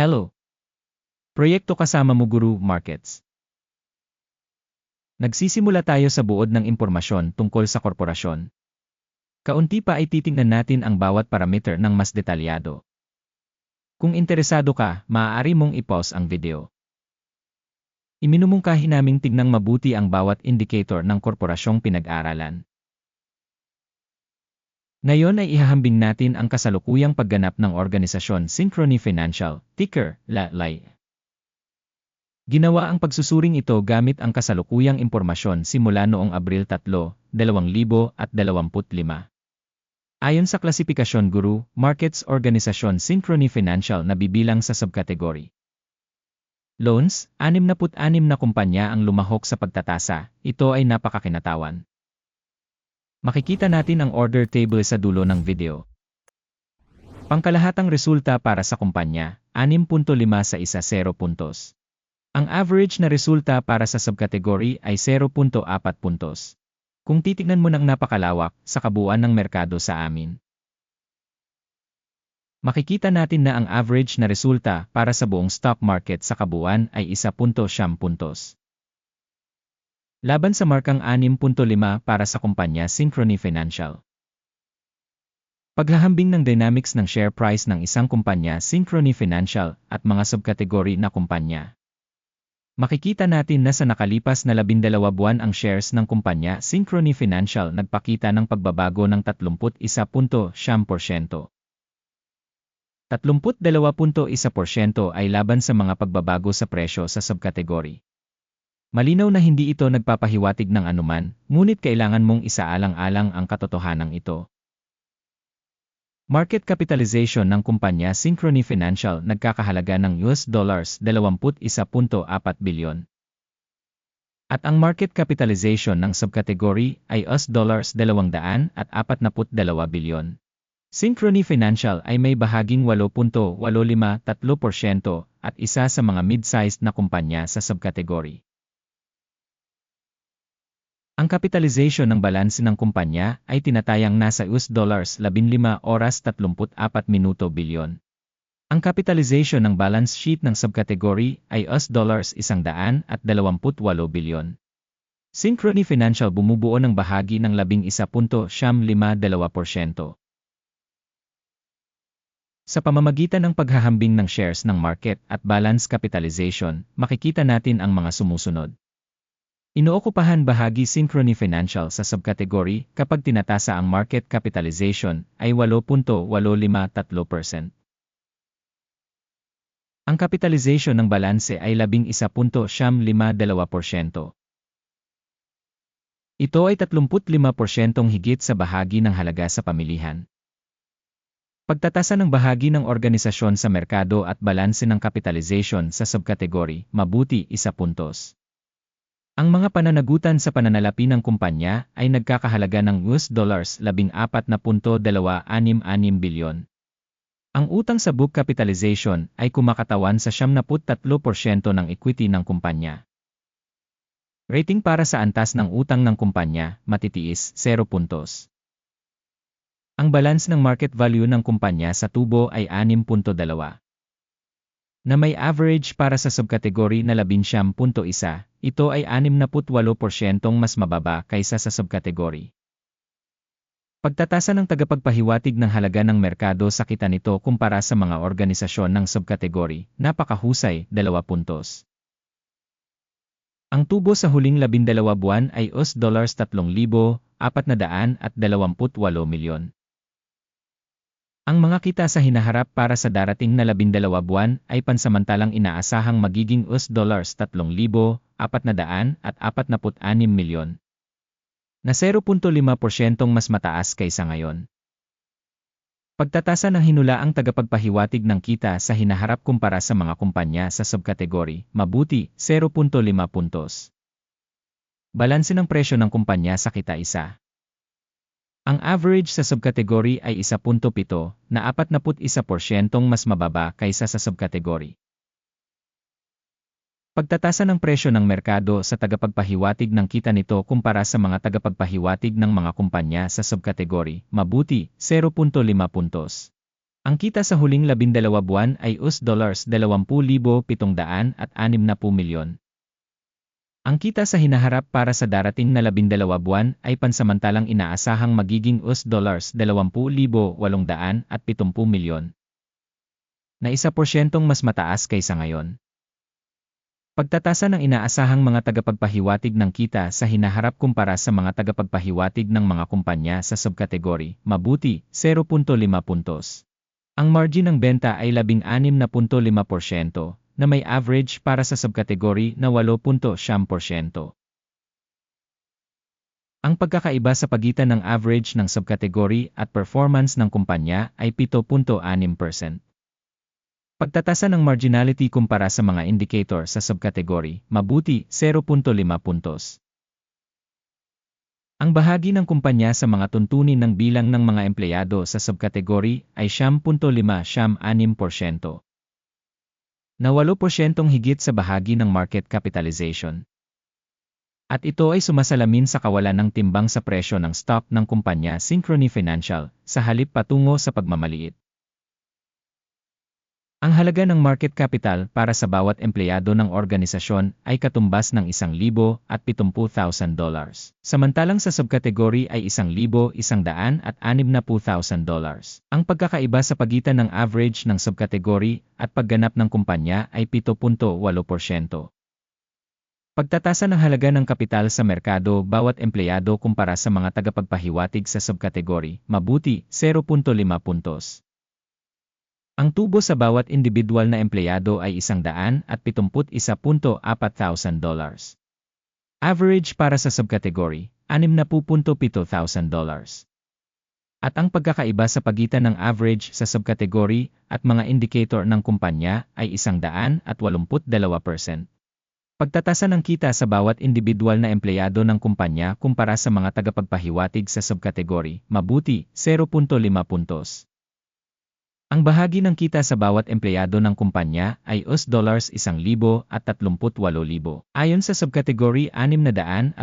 Hello! Proyekto kasama mo Guru Markets. Nagsisimula tayo sa buod ng impormasyon tungkol sa korporasyon. Kaunti pa ay titingnan natin ang bawat parameter ng mas detalyado. Kung interesado ka, maaari mong i-pause ang video. Iminumungkahi naming tignang mabuti ang bawat indicator ng korporasyong pinag-aralan. Ngayon ay ihahambing natin ang kasalukuyang pagganap ng organisasyon Synchrony Financial, ticker, LALAY. Ginawa ang pagsusuring ito gamit ang kasalukuyang impormasyon simula noong Abril 3, 2025. Ayon sa klasifikasyon guru, Markets Organisasyon Synchrony Financial na bibilang sa subkategory. Loans, 66 na kumpanya ang lumahok sa pagtatasa, ito ay napakakinatawan. Makikita natin ang order table sa dulo ng video. Pangkalahatang resulta para sa kumpanya, 6.5 sa isa 0 puntos. Ang average na resulta para sa subkategory ay 0.4 puntos. Kung titignan mo ng napakalawak sa kabuuan ng merkado sa amin. Makikita natin na ang average na resulta para sa buong stock market sa kabuuan ay 1.7 puntos. Laban sa markang 6.5 para sa kumpanya Synchrony Financial. Paghahambing ng dynamics ng share price ng isang kumpanya Synchrony Financial at mga subkategory na kumpanya. Makikita natin na sa nakalipas na 12 buwan ang shares ng kumpanya Synchrony Financial nagpakita ng pagbabago ng 31.7%. 32.1% ay laban sa mga pagbabago sa presyo sa subkategory. Malinaw na hindi ito nagpapahiwatig ng anuman, ngunit kailangan mong isaalang-alang ang katotohanan ito. Market capitalization ng kumpanya Synchrony Financial nagkakahalaga ng US dollars 21.4 bilyon. At ang market capitalization ng subkategory ay US dollars 242 bilyon. Synchrony Financial ay may bahaging 8.853% at isa sa mga mid-sized na kumpanya sa subkategory. Ang kapitalization ng balanse ng kumpanya ay tinatayang nasa US dollars 15 oras 34 minuto bilyon. Ang capitalization ng balance sheet ng subkategory ay US dollars 128 bilyon. Synchrony Financial bumubuo ng bahagi ng 11.52%. Sa pamamagitan ng paghahambing ng shares ng market at balance capitalization, makikita natin ang mga sumusunod. Inookupahan bahagi Synchrony Financial sa subkategory kapag tinatasa ang market capitalization ay 8.853%. Ang capitalization ng balanse ay 11.52%. Ito ay 35% higit sa bahagi ng halaga sa pamilihan. Pagtatasa ng bahagi ng organisasyon sa merkado at balanse ng capitalization sa subkategory, mabuti isa puntos. Ang mga pananagutan sa pananalapi ng kumpanya ay nagkakahalaga ng US dollars 14.226 bilyon. Ang utang sa book capitalization ay kumakatawan sa 73% ng equity ng kumpanya. Rating para sa antas ng utang ng kumpanya, matitiis, 0 puntos. Ang balance ng market value ng kumpanya sa tubo ay 6.2 na may average para sa subkategory na 11.1, ito ay 68% mas mababa kaysa sa subkategory. Pagtatasa ng tagapagpahiwatig ng halaga ng merkado sa kita nito kumpara sa mga organisasyon ng subkategory, napakahusay, 2 puntos. Ang tubo sa huling 12 buwan ay US dollars 3,428 milyon. Ang mga kita sa hinaharap para sa darating na labindalawa buwan ay pansamantalang inaasahang magiging US dollars 3,446 milyon na 0.5% mas mataas kaysa ngayon. Pagtatasa ng hinulaang tagapagpahiwatig ng kita sa hinaharap kumpara sa mga kumpanya sa subkategory, mabuti, 0.5 puntos. Balanse ng presyo ng kumpanya sa kita isa. Ang average sa subkategory ay 1.7 na 41% mas mababa kaysa sa subkategory. Pagtatasa ng presyo ng merkado sa tagapagpahiwatig ng kita nito kumpara sa mga tagapagpahiwatig ng mga kumpanya sa subkategory, mabuti, 0.5 puntos. Ang kita sa huling labindalawa buwan ay US dollars 20,760 milyon. Ang kita sa hinaharap para sa darating na labindalawa buwan ay pansamantalang inaasahang magiging US dollars 20,870 milyon. Na isa porsyentong mas mataas kaysa ngayon. Pagtatasa ng inaasahang mga tagapagpahiwatig ng kita sa hinaharap kumpara sa mga tagapagpahiwatig ng mga kumpanya sa subkategory, mabuti, 0.5 puntos. Ang margin ng benta ay 16.5% na may average para sa subkategory na 8.7%. Ang pagkakaiba sa pagitan ng average ng subkategory at performance ng kumpanya ay 7.6%. Pagtatasa ng marginality kumpara sa mga indicator sa subkategory, mabuti, 0.5 puntos. Ang bahagi ng kumpanya sa mga tuntunin ng bilang ng mga empleyado sa subkategory ay 10.5-6%. Na 8% higit sa bahagi ng market capitalization. At ito ay sumasalamin sa kawalan ng timbang sa presyo ng stock ng kumpanya Synchrony Financial sa halip patungo sa pagmamaliit. Ang halaga ng market capital para sa bawat empleyado ng organisasyon ay katumbas ng 1,000 at 70,000 dollars. Samantalang sa subkategory ay 1,100 at 60,000 dollars. Ang pagkakaiba sa pagitan ng average ng subkategory at pagganap ng kumpanya ay 7.8%. Pagtatasa ng halaga ng kapital sa merkado bawat empleyado kumpara sa mga tagapagpahiwatig sa subkategory, mabuti, 0.5 puntos. Ang tubo sa bawat individual na empleyado ay 171.4 dollars. Average para sa subkategory, 60.7 dollars. At ang pagkakaiba sa pagitan ng average sa subkategory at mga indicator ng kumpanya ay 182%. Pagtatasa ng kita sa bawat individual na empleyado ng kumpanya kumpara sa mga tagapagpahiwatig sa subkategory, mabuti, 0.5 puntos. Ang bahagi ng kita sa bawat empleyado ng kumpanya ay US dollars 1,000 at 38,000. Ayon sa subkategory 683,000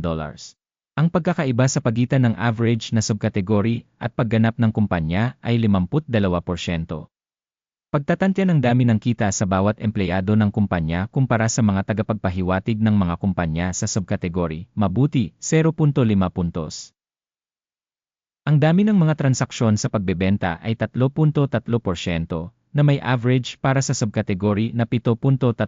dollars. Ang pagkakaiba sa pagitan ng average na subkategory at pagganap ng kumpanya ay 52%. Pagtatantya ng dami ng kita sa bawat empleyado ng kumpanya kumpara sa mga tagapagpahiwatig ng mga kumpanya sa subkategory, mabuti, 0.5 puntos. Ang dami ng mga transaksyon sa pagbebenta ay 3.3% na may average para sa subkategory na 7.3%.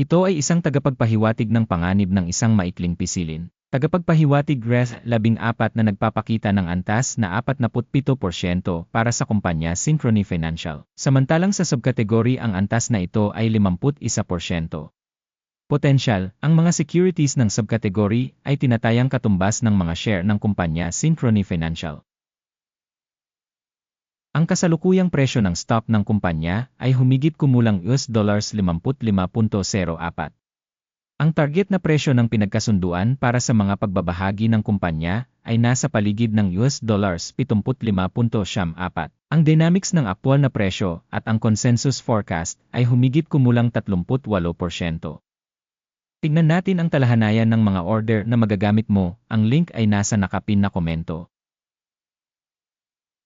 Ito ay isang tagapagpahiwatig ng panganib ng isang maikling pisilin. Tagapagpahiwatig RES 14 na nagpapakita ng antas na 47% para sa kumpanya Synchrony Financial. Samantalang sa subkategory ang antas na ito ay 51%. Potential, ang mga securities ng subkategory ay tinatayang katumbas ng mga share ng kumpanya Synchrony Financial. Ang kasalukuyang presyo ng stock ng kumpanya ay humigit kumulang US dollars 55.04. Ang target na presyo ng pinagkasunduan para sa mga pagbabahagi ng kumpanya ay nasa paligid ng US dollars 75.74. Ang dynamics ng aktwal na presyo at ang consensus forecast ay humigit kumulang 38%. Tingnan natin ang talahanayan ng mga order na magagamit mo, ang link ay nasa nakapin na komento.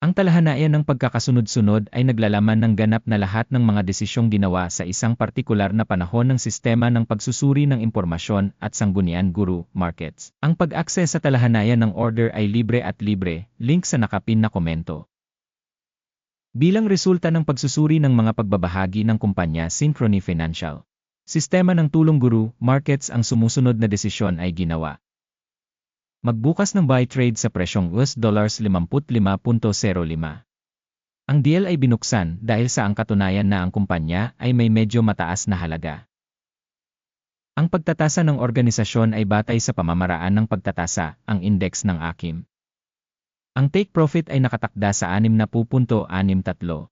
Ang talahanayan ng pagkakasunod-sunod ay naglalaman ng ganap na lahat ng mga desisyong ginawa sa isang partikular na panahon ng sistema ng pagsusuri ng impormasyon at sanggunian guru markets. Ang pag-access sa talahanayan ng order ay libre at libre, link sa nakapin na komento. Bilang resulta ng pagsusuri ng mga pagbabahagi ng kumpanya Synchrony Financial, Sistema ng tulong guru, markets ang sumusunod na desisyon ay ginawa. Magbukas ng buy trade sa presyong US dollars 55.05. Ang deal ay binuksan dahil sa ang katunayan na ang kumpanya ay may medyo mataas na halaga. Ang pagtatasa ng organisasyon ay batay sa pamamaraan ng pagtatasa, ang index ng AKIM. Ang take profit ay nakatakda sa 60.63.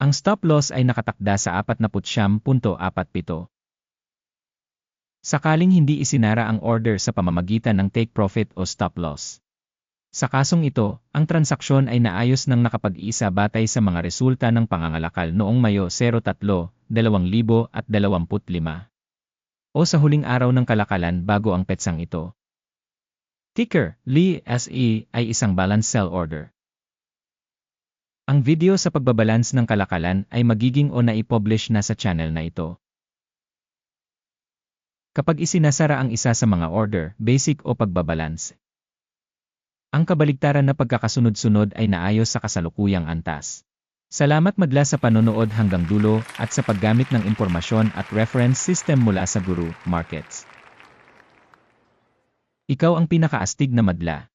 Ang stop loss ay nakatakda sa 49.47. Sakaling hindi isinara ang order sa pamamagitan ng take profit o stop loss. Sa kasong ito, ang transaksyon ay naayos ng nakapag-isa batay sa mga resulta ng pangangalakal noong Mayo 03, 2025 o sa huling araw ng kalakalan bago ang petsang ito. Ticker, LI SE ay isang balance sell order. Ang video sa pagbabalance ng kalakalan ay magiging o naipublish na sa channel na ito. Kapag isinasara ang isa sa mga order, basic o pagbabalance, ang kabaligtaran na pagkakasunod-sunod ay naayos sa kasalukuyang antas. Salamat madla sa panonood hanggang dulo at sa paggamit ng impormasyon at reference system mula sa Guru Markets. Ikaw ang pinakaastig na madla.